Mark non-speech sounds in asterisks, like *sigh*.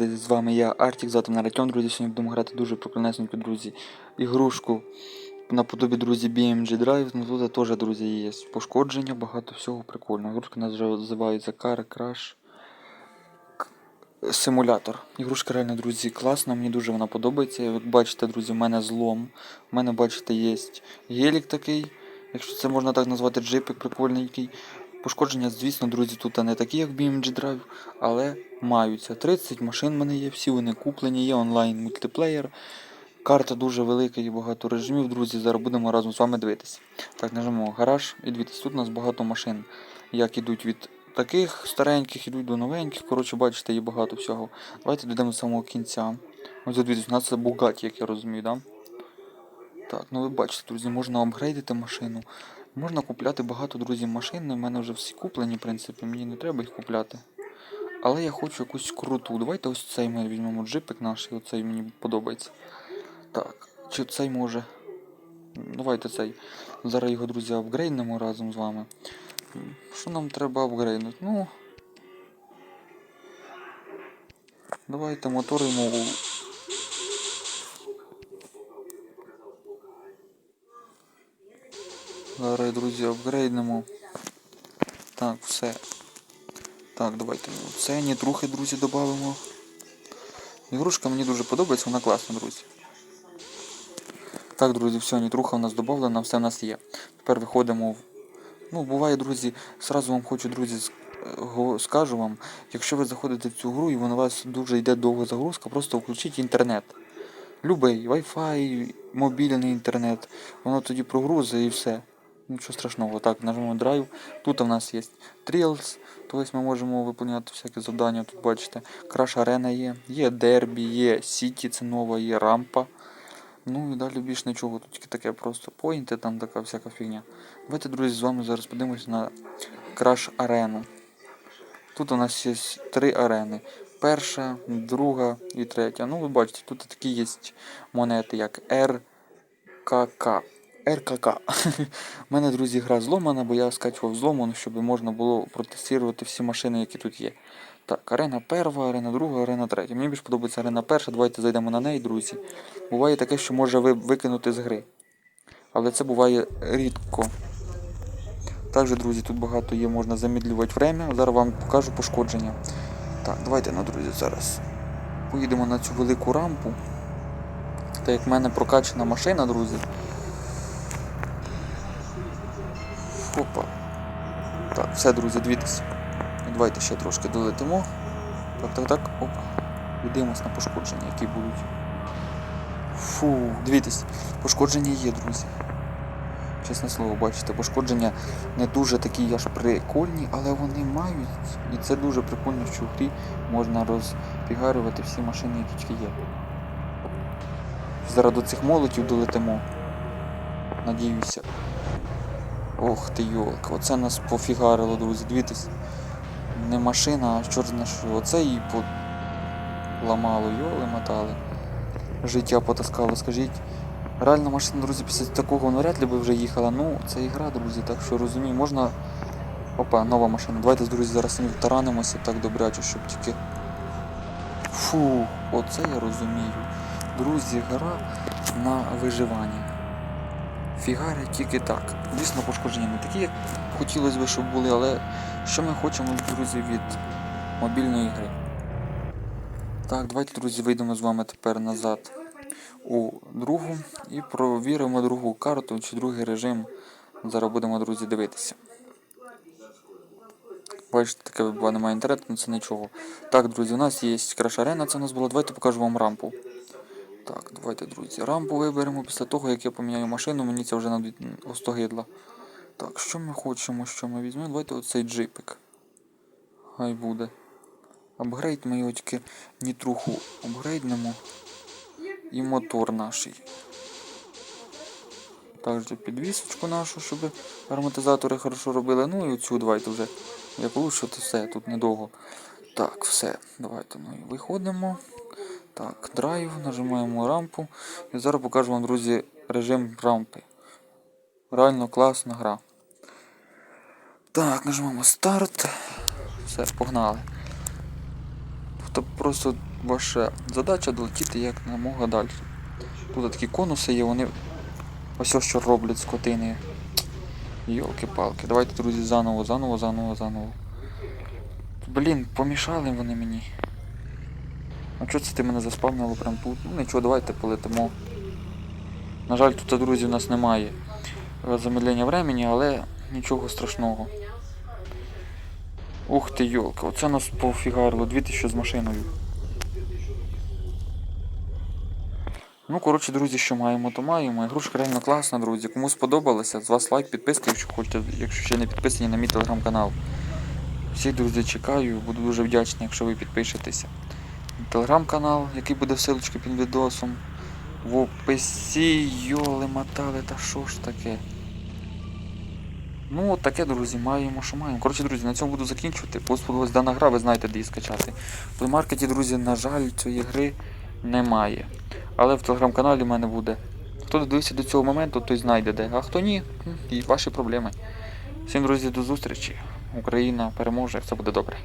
З вами я, Артік, завтра на Артем, друзі. Сьогодні будемо грати дуже прикольнесеньку, друзі. Ігрушку наподобі, друзі, BMG Drive. Ну тут теж, друзі, є пошкодження, багато всього прикольного. Ігрушка називається Car Crash Симулятор. Ігрушка реально, друзі, класна, мені дуже вона подобається. Як бачите, друзі, в мене злом. У мене, бачите, є гелік такий, якщо це можна так назвати, джипик прикольненький. Пошкодження, звісно, друзі, тут не такі, як BMG Drive, але маються. 30 машин в мене є, всі вони куплені, є онлайн мультиплеєр. Карта дуже велика і багато режимів, друзі. Зараз будемо разом з вами дивитися. Так, нажмемо гараж і дивіться, тут у нас багато машин. Як ідуть від таких стареньких, ідуть до новеньких. Коротше, бачите, є багато всього. Давайте дійдемо до самого кінця. Ось дивіться, у нас це Bugatti, як я розумію, да? Так, ну ви бачите, друзі, можна апгрейдити машину. Можна купляти багато друзів машин. У мене вже всі куплені, в принципі, мені не треба їх купляти. Але я хочу якусь круту. Давайте ось цей ми візьмемо джипик наш, і оцей мені подобається. Так, чи цей може. Давайте цей. Зараз його, друзі, апгрейднемо разом з вами. Що нам треба апгрейднути? Ну. Давайте мотор йому. Зараз, друзі, апгрейднемо. Так, все. Так, давайте це нітрухи, друзі, додамо. Ігрушка мені дуже подобається, вона класна, друзі. Так, друзі, все, нітруха у нас додана, все в нас є. Тепер виходимо в. Ну, буває, друзі, сразу вам хочу, друзі, скажу вам, якщо ви заходите в цю гру і вона у вас дуже йде довга загрузка, просто включіть інтернет. Любий, Wi-Fi, мобільний інтернет. Воно тоді прогрузить і все. Нічого страшного. Так, нажмемо драйв. Тут у нас є Trails, тобто ми можемо виконувати всякі завдання. Тут бачите, Crash Arena є, є Дербі, є City, це нова, є рампа. Ну і далі більш нічого, тут тільки таке просто поінти, там така всяка фігня. Давайте, друзі, з вами зараз подивимося на Crash Арену. Тут у нас є три арени. Перша, друга і третя. Ну, ви бачите, тут такі є монети, як РКК. РКК. *laughs* У мене, друзі, гра зломана, бо я скачував зломану, щоб можна було протестувати всі машини, які тут є. Так, арена перша, арена друга, арена третя. Мені більш подобається арена перша, давайте зайдемо на неї, друзі. Буває таке, що може ви викинути з гри. Але це буває рідко. Також, друзі, тут багато є, можна замідлювати время. Зараз вам покажу пошкодження. Так, давайте, ну, друзі, зараз поїдемо на цю велику рампу. Так як в мене прокачана машина, друзі. Опа. Так, все, друзі, дивіться. Давайте ще трошки долетимо. Так, так, так. Опа. Дивимось на пошкодження, які будуть. Фу, дивіться, пошкодження є, друзі. Чесне слово, бачите, пошкодження не дуже такі аж прикольні, але вони мають. І це дуже прикольно, що в грі можна розпігарювати всі машини, які тільки є. Зараз до цих молотів долетимо. Надіюся. Ох ти йолка, оце нас пофігарило, друзі. Дивіться. Не машина, а чорт на що. Оце її поламало, йоли мотали. Життя потаскало, скажіть. Реальна машина, друзі, після такого навряд ли би вже їхала. Ну, це ігра, друзі, так що розумію, можна. Опа, нова машина. Давайте, друзі, зараз з нею таранимося так добряче, щоб тільки. Фу, оце я розумію. Друзі, гра на виживання. Фігарять тільки так. Звісно, пошкодження не такі, як хотілося б, щоб були, але що ми хочемо, друзі, від мобільної гри. Так, давайте, друзі, вийдемо з вами тепер назад у другу і провіримо другу карту чи другий режим. Зараз будемо, друзі, дивитися. Бачите, таке буває, немає інтернету, але це нічого. Так, друзі, у нас є краш арена, це у нас було. Давайте покажу вам рампу. Так, давайте, друзі, рампу виберемо після того, як я поміняю машину, мені це вже над- остогидло. Так, що ми хочемо, що ми візьмемо? Давайте оцей джипик. Хай буде. Апгрейд ми його тільки нітруху апгрейднемо. І мотор наш. Також підвісочку нашу, щоб ароматизатори хорошо робили. Ну і оцю давайте вже. Як лучше, то все, тут недовго. Так, все. Давайте ну, виходимо. Так, драйв, нажимаємо рампу. І зараз покажу вам, друзі, режим рампи. Реально класна гра. Так, нажимаємо старт. Все, погнали. Тобто просто ваша задача долетіти як намога далі. Тут такі конуси є, вони ось що роблять скотини. Йолки-палки. Давайте, друзі, заново, заново, заново, заново. Блін, помішали вони мені. А чого це ти мене заспавнило прям тут? Ну нічого, давайте полетимо. На жаль, тут, друзі, у нас немає замедлення времени, але нічого страшного. Ух ти, йолка, оце нас пофігарило, 2000 з машиною. Ну, коротше, друзі, що маємо, то маємо. Ігрушка реально класна, друзі. Кому сподобалося, з вас лайк, підписка, якщо хочете, якщо ще не підписані на мій телеграм-канал. Всіх, друзі, чекаю, буду дуже вдячний, якщо ви підпишетеся. Телеграм-канал, який буде в під відосом. В описі, йоли мотали, та що ж таке? Ну, от таке, друзі, маємо, що маємо. Коротше, друзі, на цьому буду закінчувати. Сподобалась дана гра, ви знаєте, де її скачати. В плеймаркеті, друзі, на жаль, цієї гри немає. Але в телеграм-каналі в мене буде. Хто додивився до цього моменту, той знайде де. А хто ні, і ваші проблеми. Всім, друзі, до зустрічі. Україна переможе, все буде добре.